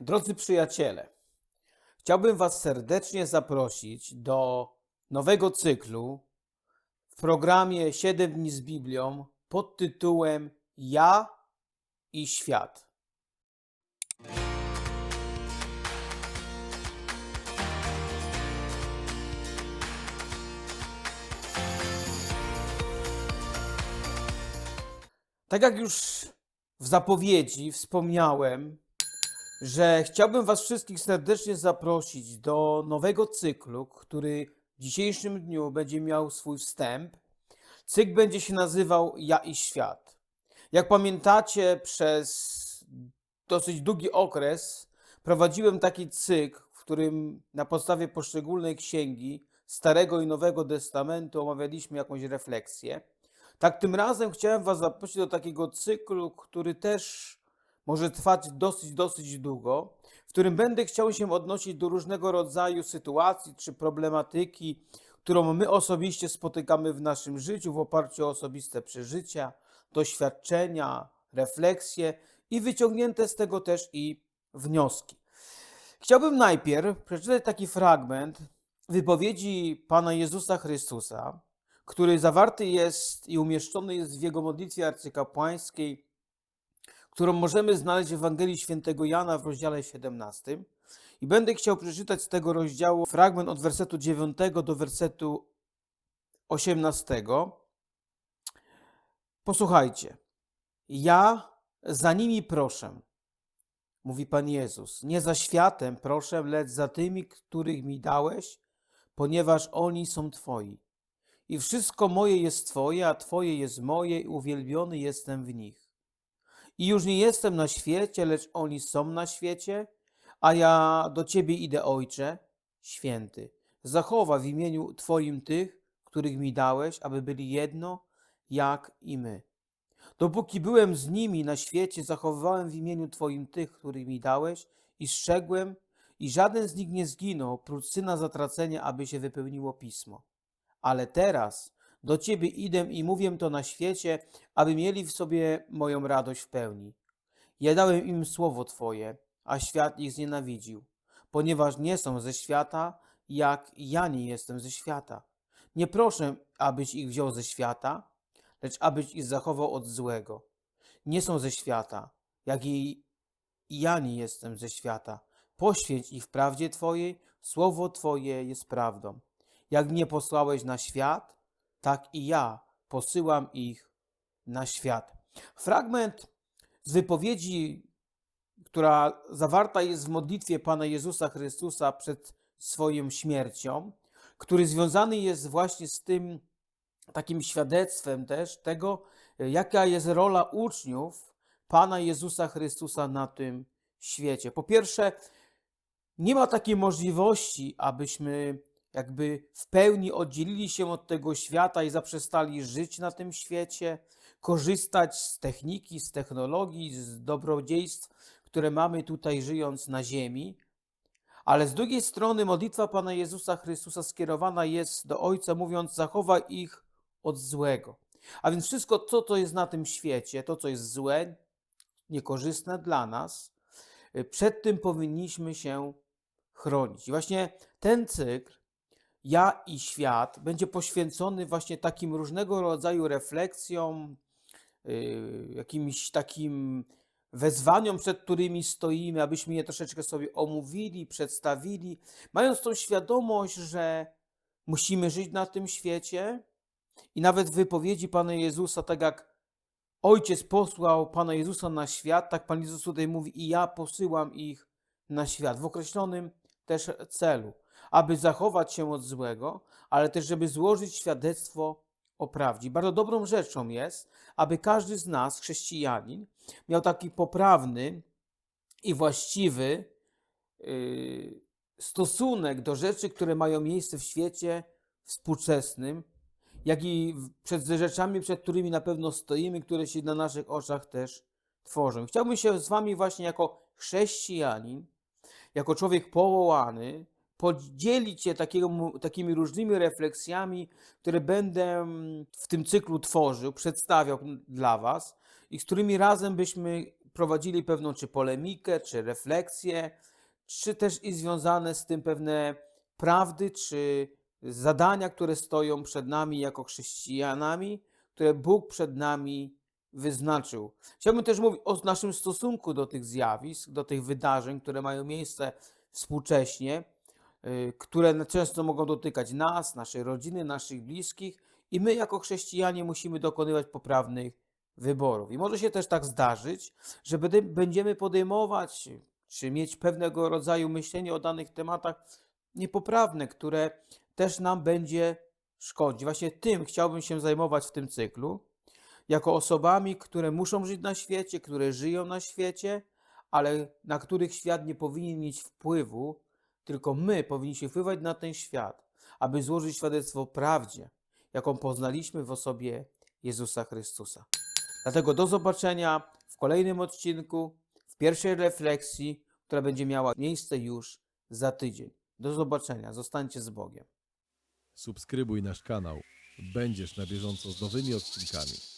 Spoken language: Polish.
Drodzy przyjaciele, chciałbym Was serdecznie zaprosić do nowego cyklu w programie 7 dni z Biblią pod tytułem Ja i świat. Tak jak już w zapowiedzi wspomniałem, że chciałbym Was wszystkich serdecznie zaprosić do nowego cyklu, który w dzisiejszym dniu będzie miał swój wstęp. Cykl będzie się nazywał Ja i Świat. Jak pamiętacie, przez dosyć długi okres prowadziłem taki cykl, w którym na podstawie poszczególnej księgi Starego i Nowego Testamentu omawialiśmy jakąś refleksję. Tak tym razem chciałem Was zaprosić do takiego cyklu, który też może trwać dosyć, dosyć długo, w którym będę chciał się odnosić do różnego rodzaju sytuacji czy problematyki, którą my osobiście spotykamy w naszym życiu w oparciu o osobiste przeżycia, doświadczenia, refleksje i wyciągnięte z tego też i wnioski. Chciałbym najpierw przeczytać taki fragment wypowiedzi Pana Jezusa Chrystusa, który zawarty jest i umieszczony jest w jego modlitwie arcykapłańskiej, którą możemy znaleźć w Ewangelii Świętego Jana w rozdziale 17. I będę chciał przeczytać z tego rozdziału fragment od wersetu 9 do wersetu 18. Posłuchajcie. Ja za nimi proszę, mówi Pan Jezus. Nie za światem proszę, lecz za tymi, których mi dałeś, ponieważ oni są Twoi. I wszystko moje jest Twoje, a Twoje jest moje, i uwielbiony jestem w nich. I już nie jestem na świecie, lecz oni są na świecie, a ja do Ciebie idę, Ojcze, święty. Zachowa w imieniu Twoim tych, których mi dałeś, aby byli jedno, jak i my. Dopóki byłem z nimi na świecie, zachowywałem w imieniu Twoim tych, których mi dałeś, i strzegłem, i żaden z nich nie zginął, prócz syna zatracenia, aby się wypełniło pismo. Ale teraz do Ciebie idę i mówię to na świecie, aby mieli w sobie moją radość w pełni. Ja dałem im słowo Twoje, a świat ich znienawidził, ponieważ nie są ze świata, jak ja nie jestem ze świata. Nie proszę, abyś ich wziął ze świata, lecz abyś ich zachował od złego. Nie są ze świata, jak i ja nie jestem ze świata. Poświęć ich w prawdzie Twojej, słowo Twoje jest prawdą. Jak mnie posłałeś na świat, tak i ja posyłam ich na świat. Fragment z wypowiedzi, która zawarta jest w modlitwie Pana Jezusa Chrystusa przed swoją śmiercią, który związany jest właśnie z tym takim świadectwem też tego, jaka jest rola uczniów Pana Jezusa Chrystusa na tym świecie. Po pierwsze, nie ma takiej możliwości, abyśmy jakby w pełni oddzielili się od tego świata i zaprzestali żyć na tym świecie, korzystać z techniki, z technologii, z dobrodziejstw, które mamy tutaj żyjąc na ziemi. Ale z drugiej strony modlitwa Pana Jezusa Chrystusa skierowana jest do Ojca, mówiąc: zachowaj ich od złego. A więc wszystko, co to jest na tym świecie, to, co jest złe, niekorzystne dla nas, przed tym powinniśmy się chronić. I właśnie ten cykl ja i świat będzie poświęcony właśnie takim różnego rodzaju refleksjom, yy, jakimś takim wezwaniom, przed którymi stoimy, abyśmy je troszeczkę sobie omówili, przedstawili, mając tą świadomość, że musimy żyć na tym świecie i nawet wypowiedzi Pana Jezusa, tak jak Ojciec posłał Pana Jezusa na świat, tak Pan Jezus tutaj mówi i ja posyłam ich na świat w określonym też celu aby zachować się od złego, ale też, żeby złożyć świadectwo o prawdzie. Bardzo dobrą rzeczą jest, aby każdy z nas, chrześcijanin, miał taki poprawny i właściwy yy, stosunek do rzeczy, które mają miejsce w świecie współczesnym, jak i przed rzeczami, przed którymi na pewno stoimy, które się na naszych oczach też tworzą. Chciałbym się z Wami właśnie jako chrześcijanin, jako człowiek powołany, podzielić się takiego, takimi różnymi refleksjami, które będę w tym cyklu tworzył, przedstawiał dla Was i z którymi razem byśmy prowadzili pewną czy polemikę, czy refleksję, czy też i związane z tym pewne prawdy, czy zadania, które stoją przed nami jako chrześcijanami, które Bóg przed nami wyznaczył. Chciałbym też mówić o naszym stosunku do tych zjawisk, do tych wydarzeń, które mają miejsce współcześnie, które często mogą dotykać nas, naszej rodziny, naszych bliskich, i my jako chrześcijanie musimy dokonywać poprawnych wyborów. I może się też tak zdarzyć, że będziemy podejmować czy mieć pewnego rodzaju myślenie o danych tematach niepoprawne, które też nam będzie szkodzić. Właśnie tym chciałbym się zajmować w tym cyklu, jako osobami, które muszą żyć na świecie, które żyją na świecie, ale na których świat nie powinien mieć wpływu, tylko my powinniśmy wpływać na ten świat, aby złożyć świadectwo prawdzie, jaką poznaliśmy w osobie Jezusa Chrystusa. Dlatego do zobaczenia w kolejnym odcinku, w pierwszej refleksji, która będzie miała miejsce już za tydzień. Do zobaczenia. Zostańcie z Bogiem. Subskrybuj nasz kanał. Będziesz na bieżąco z nowymi odcinkami.